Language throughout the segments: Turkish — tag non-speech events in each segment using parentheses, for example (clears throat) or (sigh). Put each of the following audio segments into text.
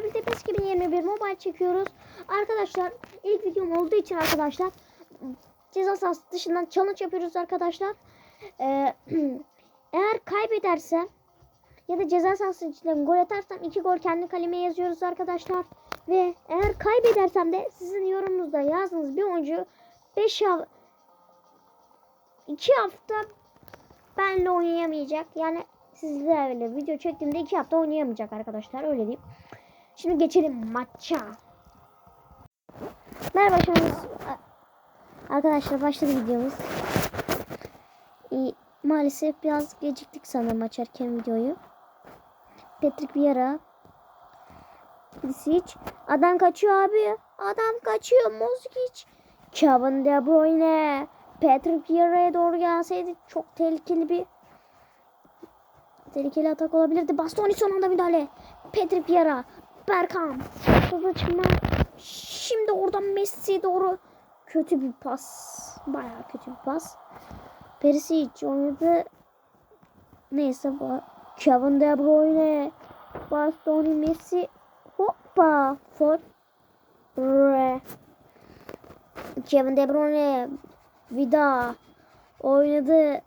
sizlerle birlikte PES 2021 mobile çekiyoruz. Arkadaşlar ilk videom olduğu için arkadaşlar ceza sahası dışından challenge yapıyoruz arkadaşlar. Ee, (clears throat) eğer kaybedersem ya da ceza sahası içinden gol atarsam iki gol kendi kaleme yazıyoruz arkadaşlar. Ve eğer kaybedersem de sizin yorumunuzda yazdığınız bir oyuncu 5 hafta 2 hafta benle oynayamayacak. Yani sizlerle video çektiğimde 2 hafta oynayamayacak arkadaşlar. Öyle diyeyim. Şimdi geçelim maça. Merhaba başımız. Arkadaşlar başladı videomuz. İyi, maalesef biraz geciktik sanırım açarken videoyu. Patrick Vieira. Pulisic. Adam kaçıyor abi. Adam kaçıyor. Moskic. Kevin De Bruyne. Patrick Vieira'ya doğru gelseydi çok tehlikeli bir tehlikeli atak olabilirdi. Bastoni son anda müdahale. Patrick Vieira. Berkan. Hızlı çıkma. Şimdi oradan Messi doğru. Kötü bir pas. Bayağı kötü bir pas. Perisic oynadı. Neyse. Kevin De Bruyne. Bastoni Messi. Hoppa. For. Re. Kevin De Bruyne. Vida. Oynadı.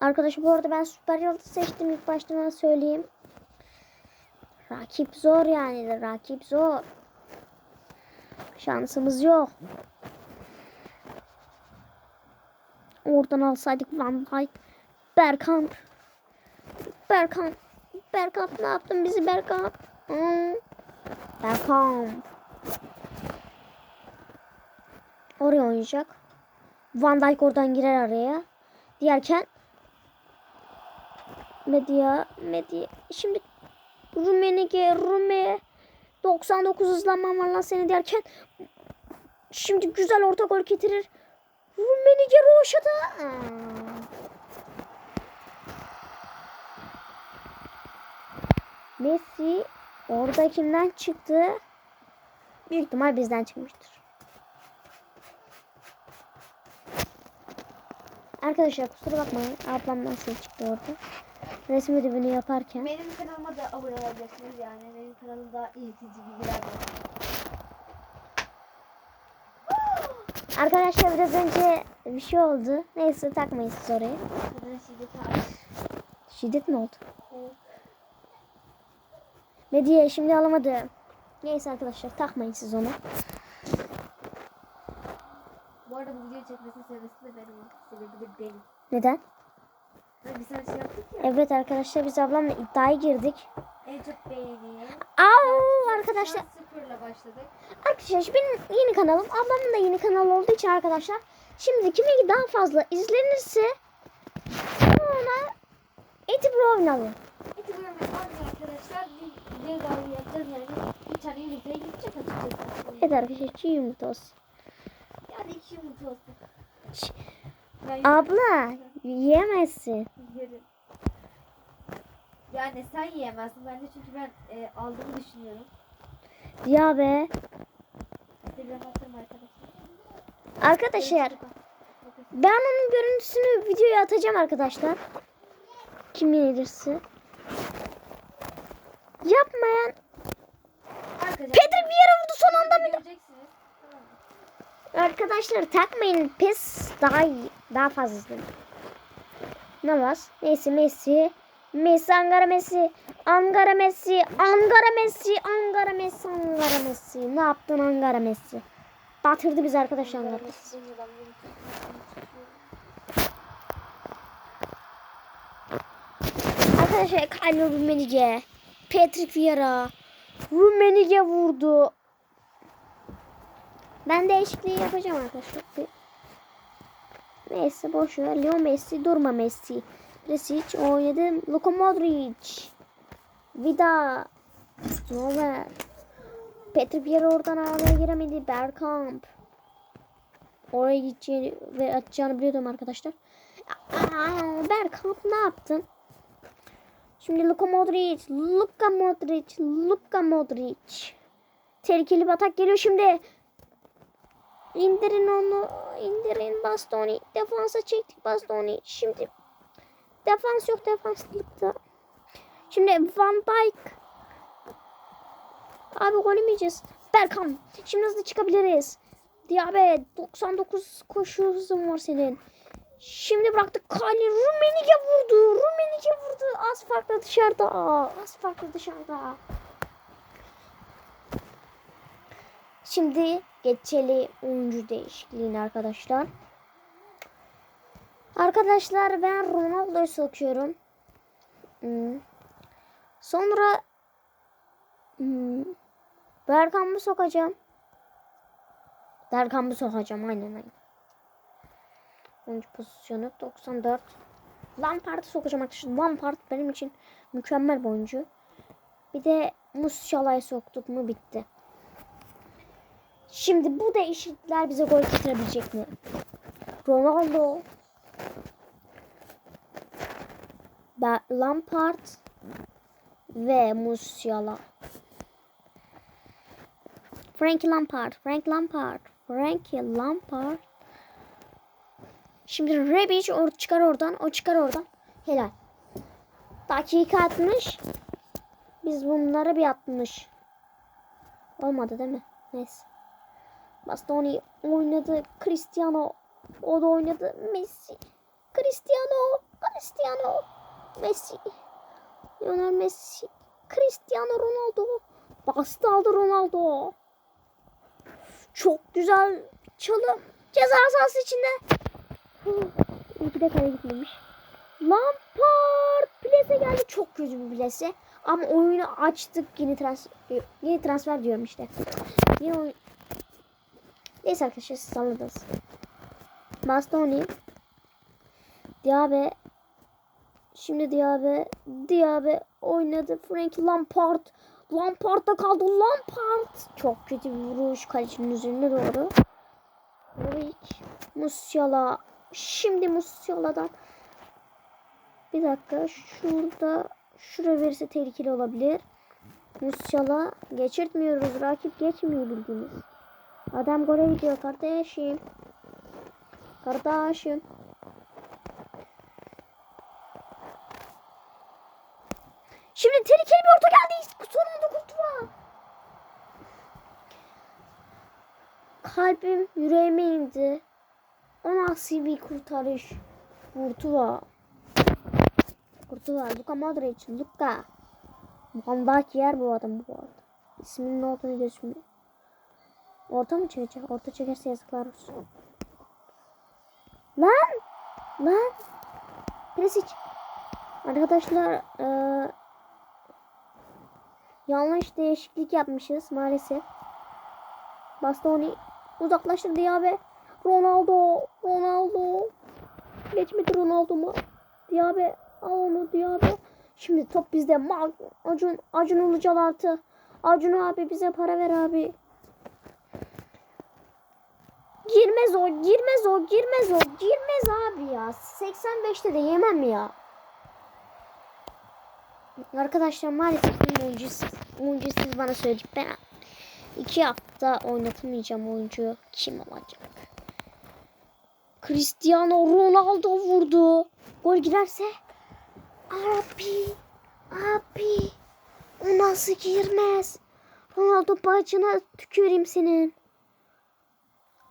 Arkadaşlar bu arada ben süper yıldız seçtim ilk baştan söyleyeyim. Rakip zor yani. Rakip zor. Şansımız yok. Oradan alsaydık Van Dijk. Bergkamp. Bergkamp. Bergkamp ne yaptın bizi Bergkamp? Hmm. Bergkamp. Oraya oynayacak. Van Dijk oradan girer araya. Diyerken Medya, Medya. Şimdi Rumenige, Rume 99 hızlanmam var lan seni derken şimdi güzel orta gol getirir. Rumenige Roşa'da. Messi orada kimden çıktı? Büyük ihtimal bizden çıkmıştır. Arkadaşlar kusura bakmayın. Ablamdan ses çıktı orada. Resim ödevini yaparken. Benim kanalıma da abone olabilirsiniz yani. Benim kanalım daha eğitici bilgiler var. Arkadaşlar biraz önce bir şey oldu. Neyse. Kadın şiddeti aç. Şiddet mi oldu? Medya şimdi alamadı. Neyse arkadaşlar takmayın siz onu. Bu arada bu videoyu çekmesinin sebebisi de benim. Sebebi de benim. Neden? Biz her şey yaptık ya. Evet arkadaşlar biz ablamla iddiaya girdik. Çok beğeni. Au arkadaşlar. Sıfırla başladık. Arkadaşlar benim yeni kanalım. Ablamın da yeni kanal olduğu için arkadaşlar. Şimdi kiminki daha fazla izlenirse ona Eti Pro oynalım. Eti görmek abi arkadaşlar. Bir daha yapacağız yani. Bir tane yumurtaya gidecek açıkçası. Evet arkadaşlar çiğ yumurta olsun. Yani iki yumurta olsun. Ben Abla yiyemezsin. Yerim. Yani sen yiyemezsin. Ben de çünkü ben e, aldığımı düşünüyorum. Ya be. Instagram atarım arkadaşlar. Arkadaşlar ben onun görüntüsünü videoya atacağım arkadaşlar. Kim yenilirse. Yapmayan. Pedri bir yere vurdu son anda mı? Arkadaşlar takmayın pes daha iyi, daha fazla izlenir. Var? Neyse Messi. Messi Angara Messi. Angara Messi. Angara Messi. Angara Messi. Angara Messi. Ne yaptın Angara Messi? Batırdı biz arkadaşlar Angara Messi. Arkadaşlar Kalyo Rumenige. Patrick Vieira. Rumenige vurdu. Ben değişikliği yapacağım arkadaşlar. Neyse boş ver. Leo Messi durma Messi. Presic oynadı. Luka Modric. Vida. Nover. Patrick Vieira oradan araya giremedi. Bergkamp. Oraya gideceğini ve atacağını biliyordum arkadaşlar. Aa, Bergkamp ne yaptın? Şimdi Luka Modric, Luka Modric, Luka Modric. Tehlikeli bir atak geliyor şimdi. İndirin onu, indirin Bastoni. Defansa çektik Bastoni. Şimdi defans yok defanslıkta. Şimdi Van Dijk, Abi gol yemeyeceğiz. Berkan. Şimdi hızlı çıkabiliriz. Diabe 99 koşu hızın var senin. Şimdi bıraktık Kali. Rumenige vurdu. Rumenige vurdu. Az farklı dışarıda. Az farklı dışarıda. Şimdi geçeli oyuncu değişikliğine arkadaşlar. Arkadaşlar ben Ronaldo'yu sokuyorum. Hmm. Sonra hmm, Berkan'ı sokacağım. Berkan'ı sokacağım aynen aynen. Oyuncu pozisyonu 94. Lampard'ı sokacağım arkadaşlar. Lampard benim için mükemmel bir oyuncu. Bir de Musiala'yı soktuk mu bitti. Şimdi bu değişiklikler bize gol getirebilecek mi? Ronaldo Lampard ve Musiala. Frankie Lampard, Frank Lampard, Frankie Lampard. Şimdi Rebic or çıkar oradan, o çıkar oradan. Helal. Dakika atmış. Biz bunları bir atmış. Olmadı değil mi? Neyse. Bastoni oynadı. Cristiano o da oynadı. Messi. Cristiano. Cristiano. Messi. Lionel Messi. Cristiano Ronaldo. Bastı aldı Ronaldo. Çok güzel çalım. Ceza sahası içinde. İyi de kale gitmemiş. Lampard plase geldi. Çok kötü bir plase. Ama oyunu açtık. Yeni transfer, yeni transfer diyorum işte. Yeni oyun. Neyse arkadaşlar siz anladınız. Bastoni. Diabe. Şimdi Diabe. Diabe oynadı. Frank Lampard. Lampard'da kaldı. Lampard. Çok kötü bir vuruş. Kalecinin üzerine doğru. Rick. Musiala. Şimdi Musiala'dan. Bir dakika. Şurada. Şuraya verirse tehlikeli olabilir. Musiala. Geçirtmiyoruz. Rakip geçmiyor bildiğiniz. Adam gole gidiyor kardeşim. Kardeşim. Şimdi tehlikeli bir orta geldi. Sonunda kurtuğa. Kalbim yüreğime indi. O nasıl bir kurtarış. Kurtuğa. Kurtuğa. Luka Modric. Luka. Bandaki yer bu adam bu arada. İsminin ne olduğunu gözükmüyor. Orta mı çekecek? Orta çekerse yazıklar olsun. Lan! Lan! Presic. Arkadaşlar eee, yanlış değişiklik yapmışız maalesef. Bastoni uzaklaştırdı ya be. Ronaldo, Ronaldo. Geçmedi Ronaldo mu? Diabe al onu Diabe. Şimdi top bizde. Acun, Acun Ilıcalı artı. Acun abi bize para ver abi. Girmez o, girmez o, girmez o, girmez abi ya. 85'te de yemem ya. Arkadaşlar maalesef oyuncusuz, oyuncusuz bana söyledik. Ben iki hafta oynatamayacağım oyuncu. Kim olacak? Cristiano Ronaldo vurdu. Gol girerse abi, abi o nasıl girmez? Ronaldo bacına tüküreyim senin.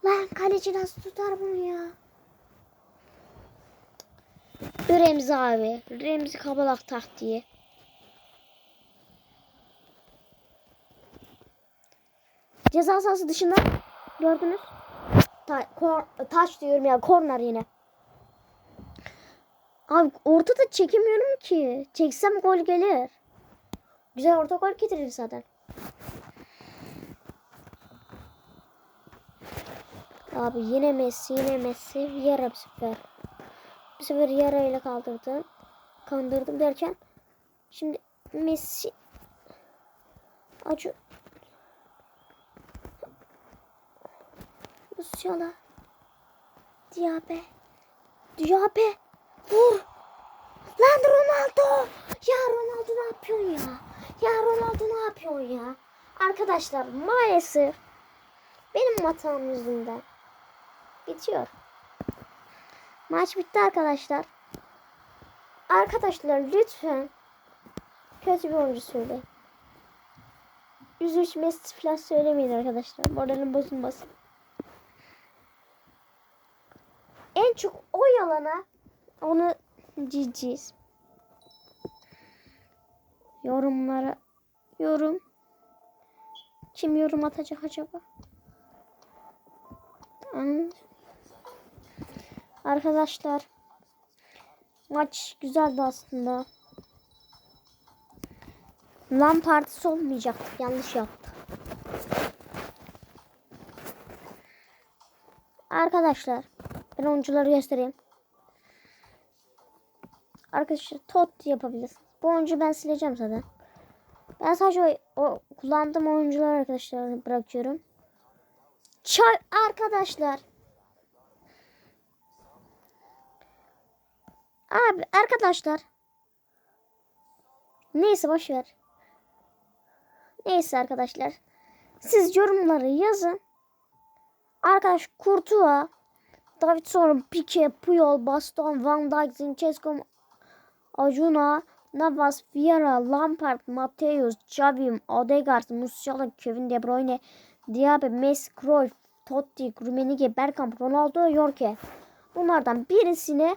Lan kaleci nasıl tutar bunu ya? Remzi abi. Remzi kabalak taktiği. Ceza sahası dışında gördünüz. Ta kor taş diyorum ya korner yine. Abi ortada çekemiyorum ki. Çeksem gol gelir. Güzel orta gol getirir zaten. Abi yine Messi yine Messi. Yara bir sefer. Bu sefer yara ile kaldırdım. Kandırdım derken şimdi Messi acı. Musiala Diabe Diabe vur. Lan Ronaldo. Ya Ronaldo ne yapıyorsun ya? Ya Ronaldo ne yapıyorsun ya? Arkadaşlar maalesef benim hatam yüzünden bitiyor. Maç bitti arkadaşlar. Arkadaşlar lütfen kötü bir oyuncu söyle. 103 Messi falan söylemeyin arkadaşlar. Moralim bozulmasın. En çok oy alana onu ciciz. Yorumlara yorum. Kim yorum atacak acaba? Hmm. Arkadaşlar maç güzeldi aslında. Lan partisi olmayacaktı. Yanlış yaptı. Arkadaşlar ben oyuncuları göstereyim. Arkadaşlar tot yapabilirsiniz. Bu oyuncu ben sileceğim zaten. Ben sadece o, o kullandığım oyuncuları arkadaşlar bırakıyorum. Çay arkadaşlar. Abi arkadaşlar. Neyse boş ver. Neyse arkadaşlar. Siz yorumları yazın. Arkadaş Kurtuğa, Davidson, Pique, Puyol, Baston, Van Dijk, Zinchenko, Acuna, Navas, Vieira, Lampard, Mateus, Xavi, Odegaard, Musiala, Kevin De Bruyne, Diaby, Messi, Cruyff, Totti, Rummenigge, Bergkamp, Ronaldo, Yorke. Bunlardan birisini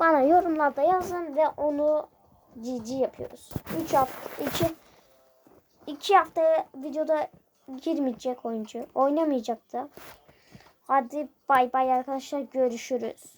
bana yorumlarda yazın ve onu GG yapıyoruz. 3 hafta 2 2 hafta videoda girmeyecek oyuncu. Oynamayacak da. Hadi bay bay arkadaşlar görüşürüz.